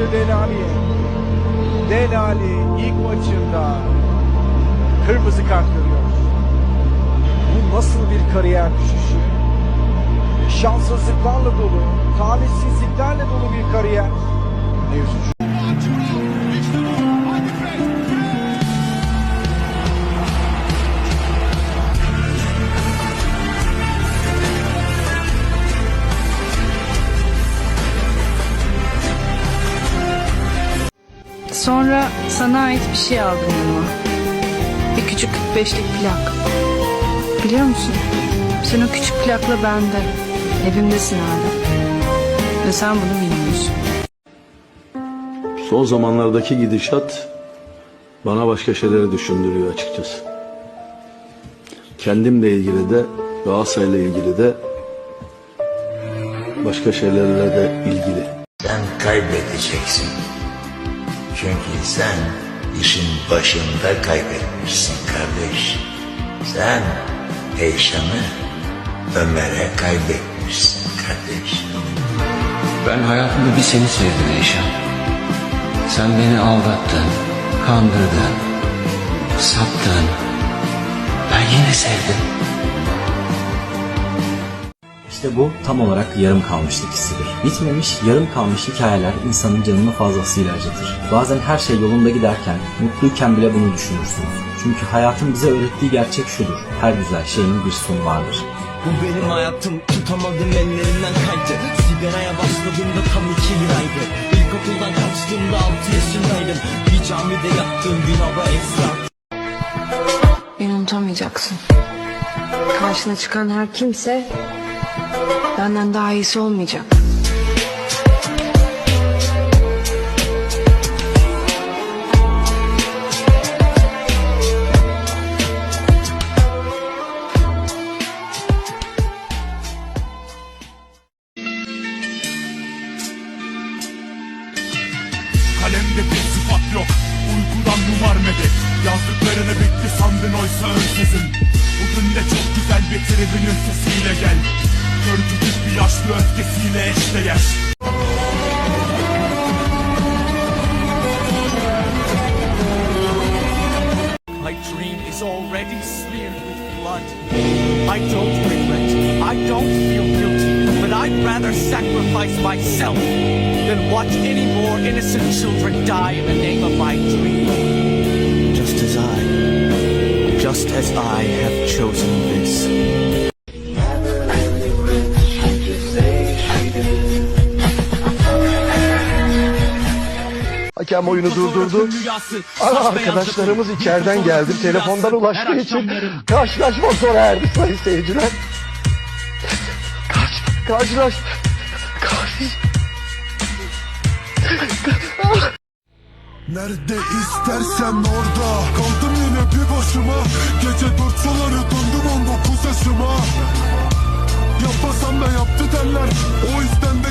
döndü Delali'ye. Delali ilk maçında kırmızı kart görüyor. Bu nasıl bir kariyer düşüşü? Şanssızlıklarla dolu, talihsizliklerle dolu bir kariyer. Ne üzücü. Sana ait bir şey aldım yanıma. Bir küçük 45'lik plak. Biliyor musun? Sen o küçük plakla bende. Evimdesin hala. Ve sen bunu bilmiyorsun. Son zamanlardaki gidişat bana başka şeyleri düşündürüyor açıkçası. Kendimle ilgili de Galatasaray'la ilgili de başka şeylerle de ilgili. Sen kaybedeceksin. Çünkü sen işin başında kaybetmişsin kardeş. Sen Eyşan'ı Ömer'e kaybetmişsin kardeş. Ben hayatımda bir seni sevdim Eyşan. Sen beni aldattın, kandırdın, sattın. Ben yine sevdim. İşte bu tam olarak yarım kalmışlık hissidir. Bitmemiş, yarım kalmış hikayeler insanın canını fazlasıyla acıtır. Bazen her şey yolunda giderken, mutluyken bile bunu düşünürsünüz. Çünkü hayatın bize öğrettiği gerçek şudur. Her güzel şeyin bir sonu vardır. Bu benim hayatım tutamadım ellerinden kaydı Sigaraya başladığımda tam iki liraydı İlkokuldan kaçtığımda altı yaşındaydım Bir camide yattığım gün hava esra Beni unutamayacaksın. Karşına çıkan her kimse benden daha iyisi olmayacak. Kalemde bir sıfat yok Uykudan numar medet Yazdıklarını bitti sandın oysa önsüzün Bugün de çok gel. Bir yaşlı öfkesiyle My dream is already smeared with blood. I don't regret, I don't feel guilty But I'd rather sacrifice myself Than watch any more innocent children die in the name of my dream just as I have chosen this Hakem oyunu durdurdu. Ama arkadaşlarımız içeriden geldi. Telefondan ulaştığı için karşılaşma sona erdi sayın seyirciler. Karşı, karşılaş... Karşı... Nerede istersen orada. Kaldım yine bir başıma. Gece dört suları döndüm on dokuz yaşıma. Yapmasam da yaptı derler. O yüzden de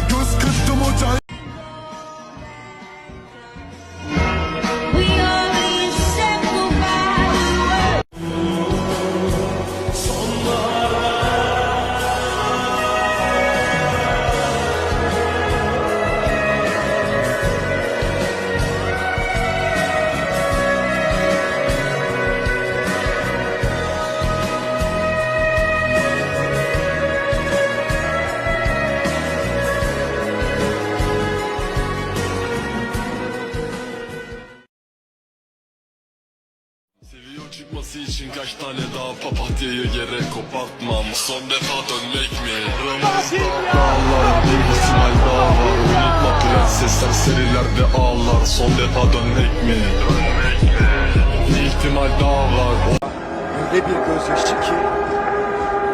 Çıkması için kaç tane daha papatyayı yere kopartmam Son defa dönmek mi? Ramazda dağlar bir ihtimal daha var Unutma prensesler serilerde ağlar Son defa dönmek mi? Dönmek mi? Bir ihtimal daha var Öyle bir gözyaşı ki,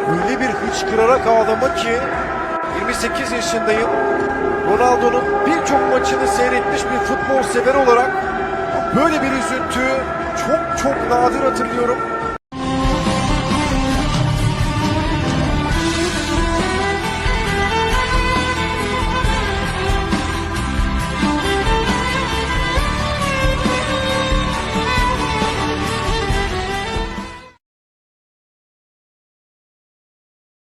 öyle bir hıçkırarak ağlama ki, 28 yaşındayım. Ronaldo'nun birçok maçını seyretmiş bir futbol sever olarak böyle bir üzüntüyü çok çok nadir hatırlıyorum.